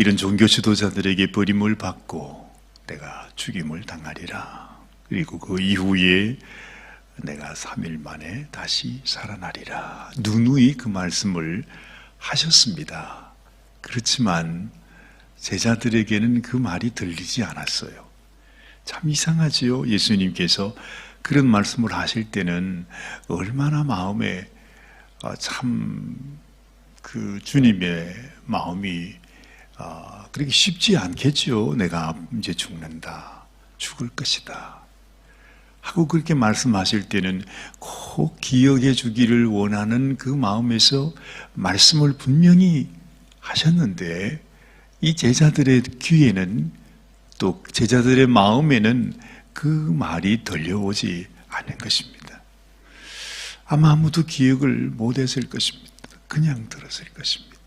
이런 종교 지도자들에게 버림을 받고 내가 죽임을 당하리라. 그리고 그 이후에 내가 3일 만에 다시 살아나리라. 누누이 그 말씀을 하셨습니다. 그렇지만 제자들에게는 그 말이 들리지 않았어요. 참 이상하지요. 예수님께서 그런 말씀을 하실 때는 얼마나 마음에 아, 참그 주님의 마음이 아, 그렇게 쉽지 않겠죠. 내가 이제 죽는다. 죽을 것이다. 하고 그렇게 말씀하실 때는 꼭 기억해 주기를 원하는 그 마음에서 말씀을 분명히 하셨는데 이 제자들의 귀에는 또 제자들의 마음에는 그 말이 들려오지 않은 것입니다. 아마 아무도 기억을 못했을 것입니다. 그냥 들었을 것입니다.